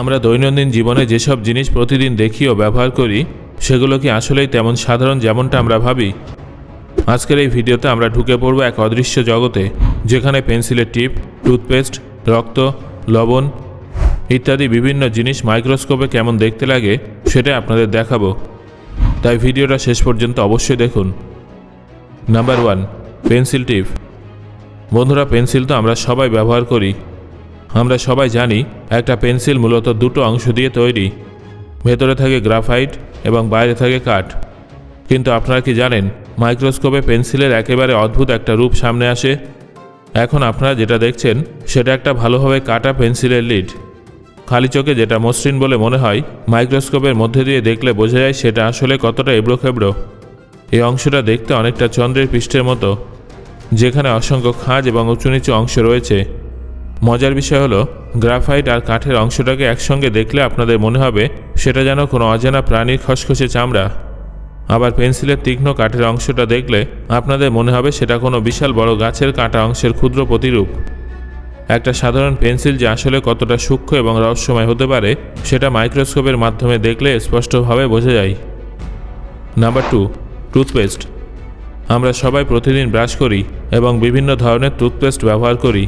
আমরা দৈনন্দিন জীবনে যেসব জিনিস প্রতিদিন দেখি ও ব্যবহার করি, সেগুলো কি আসলেই তেমন সাধারণ যেমনটা আমরা ভাবি? আজকের এই ভিডিওতে আমরা ঢুকে পড়ব এক অদৃশ্য জগতে, যেখানে পেন্সিলের টিপ, টুথপেস্ট, রক্ত, লবণ ইত্যাদি বিভিন্ন জিনিস মাইক্রোস্কোপে কেমন দেখতে লাগে, সেটা আপনাদের দেখাবো। তাই ভিডিওটা শেষ পর্যন্ত অবশ্যই দেখুন। Number one, pencil tip. বন্ধুরা, পেন্সিল তো আমরা সবাই ব্যবহার করি। আমরা সবাই জানি একটা পেন্সিল মূলত দুটো অংশ দিয়ে তৈরি। ভেতরে থাকে গ্রাফাইট এবং বাইরে থাকে কাঠ। কিন্তু আপনারা কি জানেন, মাইক্রোস্কোপে পেন্সিলের একেবারে অদ্ভুত একটা রূপ সামনে আসে? এখন আপনারা যেটা দেখছেন, সেটা একটা ভালোভাবে কাটা পেন্সিলের লিড। খালি চোখে যেটা মসৃণ বলে মনে হয়, মাইক্রোস্কোপের মধ্যে দিয়ে দেখলে বোঝা যায় সেটা আসলে কতটা এবড়ো খেবড়ো এই অংশটা দেখতে অনেকটা চন্দ্রের পৃষ্ঠের মতো, যেখানে অসংখ্য খাঁজ এবং উঁচু নিচু অংশ রয়েছে। মজার বিষয় হলো, গ্রাফাইট আর কাঠের অংশটাকে একসঙ্গে দেখলে আপনাদের মনে হবে সেটা যেন কোনো অজানা প্রাণীর খসখসে চামড়া। আবার পেন্সিলের তীক্ষ্ণ কাঠের অংশটা দেখলে আপনাদের মনে হবে সেটা কোনো বিশাল বড় গাছের কাটা অংশের ক্ষুদ্র প্রতিরূপ। একটা সাধারণ পেন্সিল যে আসলে কতটা সূক্ষ্ম এবং রহস্যময় হতে পারে, সেটা মাইক্রোস্কোপের মাধ্যমে দেখলে স্পষ্টভাবে বোঝা যায়। Number two, toothpaste. আমরা সবাই প্রতিদিন ব্রাশ করি এবং বিভিন্ন ধরনের টুথপেস্ট ব্যবহার করি।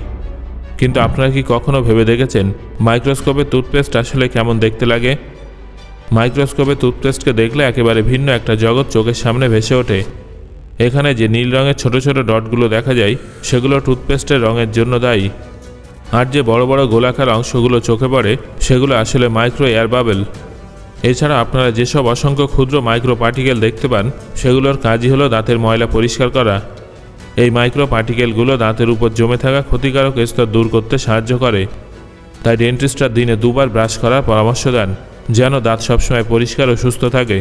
কিন্তু আপনারা কি কখনো ভেবে দেখেছেন মাইক্রোস্কোপে টুথপেস্ট আসলে কেমন দেখতে লাগে? মাইক্রোস্কোপে টুথপেস্টকে দেখলে একেবারে ভিন্ন একটা জগৎ চোখের সামনে ভেসে ওঠে। এখানে যে নীল রঙের ছোট ছোট ডটগুলো দেখা যায়, সেগুলো টুথপেস্টের রঙের জন্য দায়ী। আর যে বড় বড় গোলাকার অংশগুলো চোখে পড়ে, সেগুলো আসলে মাইক্রো এয়ার বাবেল। এছাড়া আপনারা যেসব অসংখ্য ক্ষুদ্র মাইক্রো পার্টিকেল দেখতে পান, সেগুলোর কাজই হলো দাঁতের ময়লা পরিষ্কার করা। এই মাইক্রো পার্টিকেলগুলো দাঁতের উপর জমে থাকা ক্ষতিকারক স্তর দূর করতে সাহায্য করে। তাই ডেন্টিস্টরা দিনে দুবার ব্রাশ করার পরামর্শ দেন, যেন দাঁত সবসময় পরিষ্কার ও সুস্থ থাকে।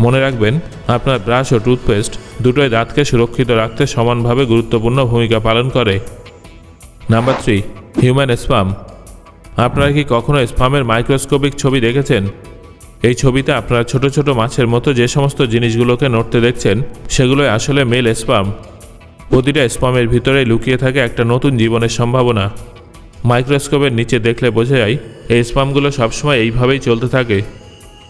মনে রাখবেন, আপনার ব্রাশ ও টুথপেস্ট দুটোই দাঁতকে সুরক্ষিত রাখতে সমানভাবে গুরুত্বপূর্ণ ভূমিকা পালন করে। Number three, human spam. আপনারা কি কখনো স্পামের মাইক্রোস্কোপিক ছবি দেখেছেন? এই ছবিতে আপনারা ছোট ছোট মাছের মতো যে সমস্ত জিনিসগুলোকে নড়তে দেখছেন, সেগুলোই আসলে মেল স্পাম। প্রতিটা স্পামের ভিতরে লুকিয়ে থাকে একটা নতুন জীবনের সম্ভাবনা। মাইক্রোস্কোপের নিচে দেখলে বোঝা যায়, এই স্পামগুলো সবসময় এইভাবেই চলতে থাকে।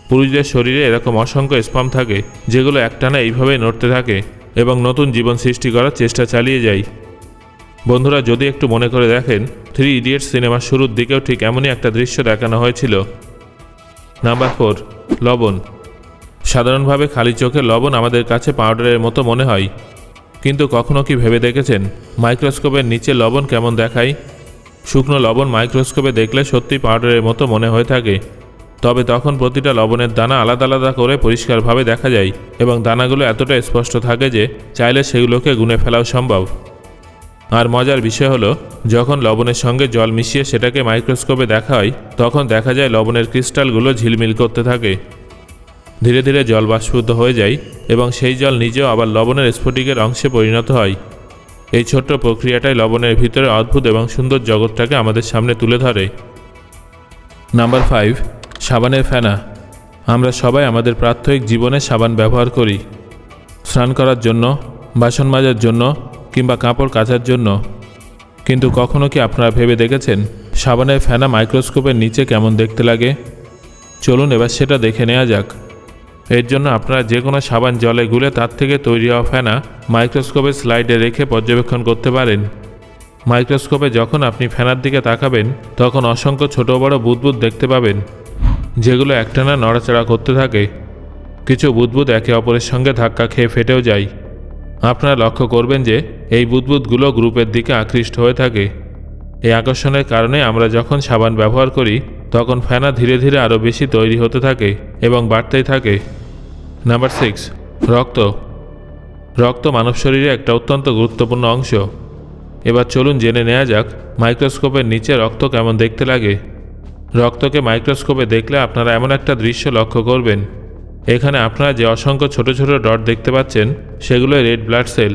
পুরুষদের শরীরে এরকম অসংখ্য স্পাম থাকে, যেগুলো একটানা এইভাবেই নড়তে থাকে এবং নতুন জীবন সৃষ্টি করার চেষ্টা চালিয়ে যায়। বন্ধুরা, যদি একটু মনে করে দেখেন, থ্রি ইডিয়টস সিনেমার শুরুর দিকেও ঠিক এমনই একটা দৃশ্য দেখানো হয়েছিল। নাম্বার ফোর, লবণ। সাধারণভাবে খালি চোখে লবণ আমাদের কাছে পাউডারের মতো মনে হয়। কিন্তু কখনো কি ভেবে দেখেছেন মাইক্রোস্কোপের নিচে লবণ কেমন দেখায়? শুকনো লবণ মাইক্রোস্কোপে দেখলে সত্যি পাউডারের মতো মনে হয়ে থাকে। তবে তখন প্রতিটা লবণের দানা আলাদা আলাদা করে পরিষ্কারভাবে দেখা যায় এবং দানাগুলো এতটা স্পষ্ট থাকে যে চাইলে সেগুলোকে গুনে ফেলাও সম্ভব। আর মজার বিষয় হলো, যখন লবণের সঙ্গে জল মিশিয়ে সেটাকে মাইক্রোস্কোপে দেখা হয়, তখন দেখা যায় লবণের ক্রিস্টালগুলো ঝিলমিল করতে থাকে। ধীরে ধীরে জল বাষ্পীভূত হয়ে যায় এবং সেই জল নিজেও আবার লবণের স্ফটিকের অংশে পরিণত হয়। এই ছোট্ট প্রক্রিয়াটাই লবণের ভিতরে অদ্ভুত এবং সুন্দর জগৎটাকে আমাদের সামনে তুলে ধরে। নাম্বার ফাইভ, সাবানের ফেনা। আমরা সবাই আমাদের প্রাত্যহিক জীবনে সাবান ব্যবহার করি। স্নান করার জন্য, বাসন মাজার জন্য কিংবা কাপড় কাচার জন্য। কিন্তু কখনো কি আপনারা ভেবে দেখেছেন সাবানের ফেনা মাইক্রোস্কোপের নিচে কেমন দেখতে লাগে? চলুন এবার সেটা দেখে নেওয়া যাক। এর জন্য আপনারা যে কোনো সাবান জলে গুলে তার থেকে তৈরি হওয়া ফেনা মাইক্রোস্কোপের স্লাইডে রেখে পর্যবেক্ষণ করতে পারেন। মাইক্রোস্কোপে যখন আপনি ফেনার দিকে তাকাবেন, তখন অসংখ্য ছোট বড় বুদবুদ দেখতে পাবেন, যেগুলো একটানা নড়াচড়া করতে থাকে। কিছু বুদবুদ একে অপরের সঙ্গে ধাক্কা খেয়ে ফেটেও যায়। আপনারা লক্ষ্য করবেন যে, এই বুদবুদগুলো গ্রুপের দিকে আকৃষ্ট হয়ে থাকে। এই আকর্ষণের কারণে আমরা যখন সাবান ব্যবহার করি, তখন ফেনা ধীরে ধীরে আরও বেশি তৈরি হতে থাকে এবং বাড়তেই থাকে। নাম্বার সিক্স রক্ত। রক্ত মানব শরীরে একটা অত্যন্ত গুরুত্বপূর্ণ অংশ। এবার চলুন জেনে নেওয়া যাক মাইক্রোস্কোপের নিচে রক্ত কেমন দেখতে লাগে। রক্তকে মাইক্রোস্কোপে দেখলে আপনারা এমন একটা দৃশ্য লক্ষ্য করবেন। এখানে আপনারা যে অসংখ্য ছোট ছোট ডট দেখতে পাচ্ছেন, সেগুলোই রেড ব্লাড সেল।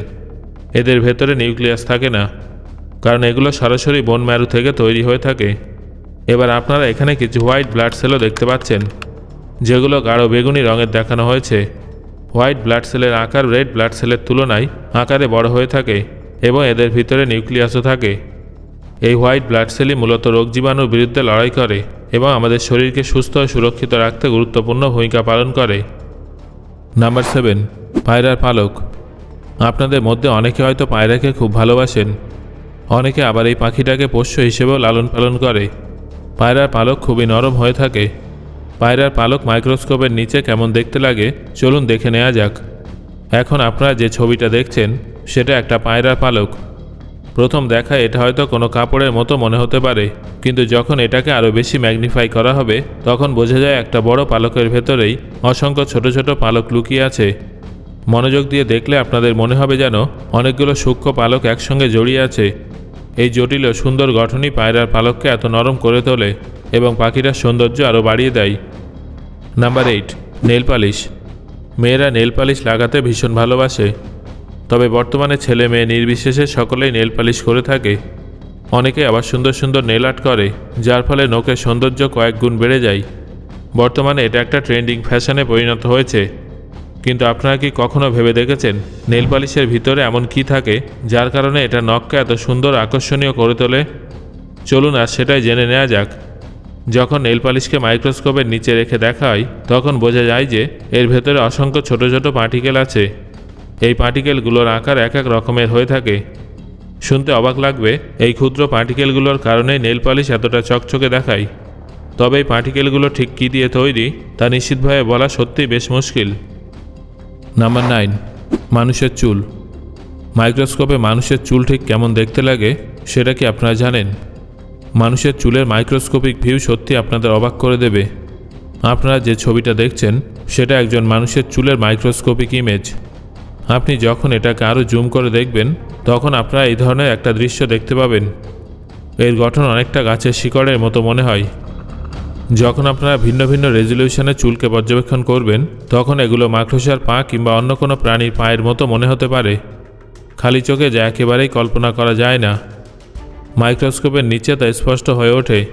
এদের ভেতরে নিউক্লিয়াস থাকে না, কারণ এগুলো সরাসরি বোন ম্যারু থেকে তৈরি হয়ে থাকে। এবার আপনারা এখানে কিছু হোয়াইট ব্লাড সেলও দেখতে পাচ্ছেন। যেগুলো গাঢ় বেগুনি রঙের দেখানো হয়েছে। হোয়াইট ব্লাড সেলের আকার রেড ব্লাড সেলের তুলনায় আকারে বড় হয়ে থাকে এবং এদের ভিতরে নিউক্লিয়াসও থাকে। এই হোয়াইট ব্লাড সেলই মূলত রোগ জীবাণুর বিরুদ্ধে লড়াই করে এবং আমাদের শরীরকে সুস্থ ও সুরক্ষিত রাখতে গুরুত্বপূর্ণ ভূমিকা পালন করে। নাম্বার সেভেন, পায়রার পালক। আপনাদের মধ্যে অনেকে হয়তো পায়রাকে খুব ভালোবাসেন। অনেকে আবার এই পাখিটাকে পোষ্য হিসেবেও লালন পালন করে। পায়রার পালক খুবই নরম হয়ে থাকে। পায়রার পালক মাইক্রোস্কোপের নিচে কেমন দেখতে লাগে, চলুন দেখে নেওয়া যাক। এখন আপনারা যে ছবিটা দেখছেন, সেটা একটা পায়রার পালক। প্রথম দেখায় এটা হয়তো কোনো কাপড়ের মতো মনে হতে পারে, কিন্তু যখন এটাকে আরও বেশি ম্যাগনিফাই করা হবে, তখন বোঝা যায় একটা বড় পালকের ভেতরেই অসংখ্য ছোট ছোট পালক লুকিয়ে আছে। মনোযোগ দিয়ে দেখলে আপনাদের মনে হবে যেন অনেকগুলো সূক্ষ্ম পালক একসঙ্গে জড়িয়ে আছে। এই জটিল সুন্দর গঠনই পায়রার পালককে এত নরম করে তোলে এবং পাখিটার সৌন্দর্য আরও বাড়িয়ে দেয়। নাম্বার এইট নেল পালিশ মেয়েরা নেল পালিশ লাগাতে ভীষণ ভালোবাসে। তবে বর্তমানে ছেলে মেয়ে নির্বিশেষে সকলেই নেল পালিশ করে থাকে। অনেকে আবার সুন্দর সুন্দর নেল আর্ট করে, যার ফলে নখের সৌন্দর্য কয়েক গুণ বেড়ে যায়। বর্তমানে এটা একটা ট্রেন্ডিং ফ্যাশনে পরিণত হয়েছে। কিন্তু আপনারা কি কখনো ভেবে দেখেছেন নেল পালিশের ভিতরে এমন কি থাকে, যার কারণে এটা নখকে এত সুন্দর আকর্ষণীয় করে তোলে? চলুন আর সেটাই জেনে নেওয়া যাক। যখন নেল পালিশকে মাইক্রোস্কোপের নিচে রেখে দেখা হয় তখন বোঝা যায় যে এর ভেতরে অসংখ্য ছোট ছোট পার্টিকেল আছে। এই পার্টিকেলগুলোর আকার এক এক রকমের হয়ে থাকে। শুনতে অবাক লাগবে, এই ক্ষুদ্র পার্টিকেলগুলোর কারণেই নেল পালিশ এতটা চকচকে দেখায়। তবে এই পার্টিকেলগুলো ঠিক কী দিয়ে তৈরি, তা নিশ্চিতভাবে বলা সত্যিই বেশ মুশকিল। নাম্বার নাইন, মানুষের চুল। মাইক্রোস্কোপে মানুষের চুল ঠিক কেমন দেখতে লাগে, সেটা কি আপনারা জানেন? মানুষের চুলের মাইক্রোস্কোপিক ভিউ সত্যি আপনাদের অবাক করে দেবে। আপনারা যে ছবিটা দেখছেন, সেটা একজন মানুষের চুলের মাইক্রোস্কোপিক ইমেজ আপনি যখন এটাকে আরও জুম করে দেখবেন, তখন আপনারা এই ধরনের একটা দৃশ্য দেখতে পাবেন। এর গঠন অনেকটা গাছের শিকড়ের মতো মনে হয়। যখন আপনারা ভিন্ন ভিন্ন রেজলিউশনে চুলকে পর্যবেক্ষণ করবেন, তখন এগুলো মাকড়সার পা কিংবা অন্য কোনো প্রাণীর পায়ের মতো মনে হতে পারে। খালি চোখে যা একেবারেই কল্পনা করা যায় না। মাইক্রোস্কোপের নিচে তা স্পষ্ট হয়ে ওঠে।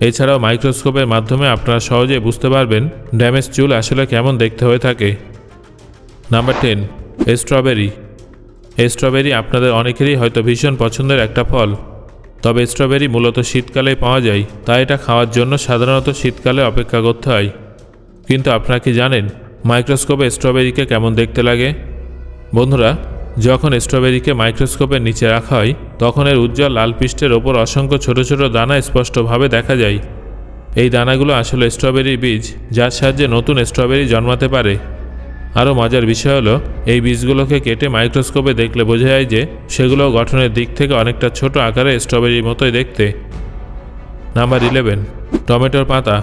এছাড়াও মাইক্রোস্কোপের মাধ্যমে আপনারা সহজে বুঝতে পারবেন ড্যামেজ চুল আসলে কেমন দেখতে হয়ে থাকে। Number ten, strawberry. স্ট্রবেরি আপনাদের অনেকেরই হয়তো ভীষণ পছন্দের একটা ফল। তবে স্ট্রবেরি মূলত শীতকালে পাওয়া যায়, তাই এটা খাওয়ার জন্য সাধারণত শীতকালে অপেক্ষা করতে হয়। কিন্তু আপনারা কি জানেন, মাইক্রোস্কোপে স্ট্রবেরিকে কেমন দেখতে লাগে? বন্ধুরা যখন স্ট্রবেরিকে মাইক্রোস্কোপের নিচে রাখা হয়, তখন এর উজ্জ্বল লাল পৃষ্ঠের ওপর অসংখ্য ছোট ছোট দানা স্পষ্টভাবে দেখা যায়। এই দানাগুলো আসলে স্ট্রবেরির বীজ, যার সাহায্যে নতুন স্ট্রবেরি জন্মাতে পারে। আরও মজার বিষয় হলো, এই বীজগুলোকে কেটে মাইক্রোস্কোপে দেখলে বোঝা যায় যে সেগুলো গঠনের দিক থেকে অনেকটা ছোট আকারে স্ট্রবেরির মতোই দেখতে। নাম্বার ইলেভেন, টমেটোর পাতা।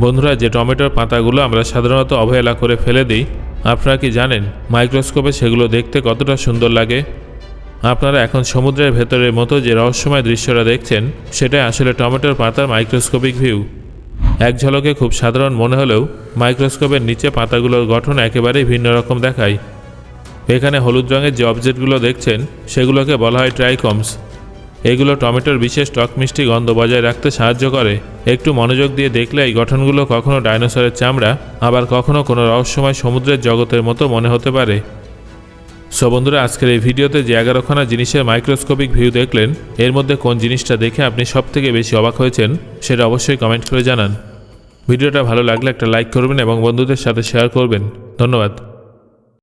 বন্ধুরা, যে টমেটোর পাতাগুলো আমরা সাধারণত অবহেলা করে ফেলে দিই আপনারা কি জানেন মাইক্রোস্কোপে সেগুলো দেখতে কতটা সুন্দর লাগে? আপনারা এখন সমুদ্রের ভেতরের মতো যে রহস্যময় দৃশ্যটা দেখছেন, সেটাই আসলে টমেটোর পাতার মাইক্রোস্কোপিক ভিউ। এক ঝলকে খুব সাধারণ মনে হলেও মাইক্রোস্কোপের নিচে পাতাগুলোর গঠন একেবারেই ভিন্ন রকম দেখায়। এখানে হলুদ রঙের যে অবজেক্টগুলো দেখছেন, সেগুলোকে বলা হয় ট্রাইকমস এগুলো টমেটোর বিশেষ টক মিষ্টি গন্ধ বজায় রাখতে সাহায্য করে। একটু মনোযোগ দিয়ে দেখলে এই গঠনগুলো কখনো ডাইনোসরের চামড়া, আবার কখনো কোনো রহস্যময় সমুদ্রের জগতের মতো মনে হতে পারে। সো বন্ধুরা, আজকের এই ভিডিওতে যে এগারোখানা জিনিসের মাইক্রোস্কোপিক ভিউ দেখলেন, এর মধ্যে কোন জিনিসটা দেখে আপনি সবথেকে বেশি অবাক হয়েছেন, সেটা অবশ্যই কমেন্ট করে জানান। ভিডিওটা ভালো লাগলে একটা লাইক করবেন এবং বন্ধুদের সাথে শেয়ার করবেন। ধন্যবাদ।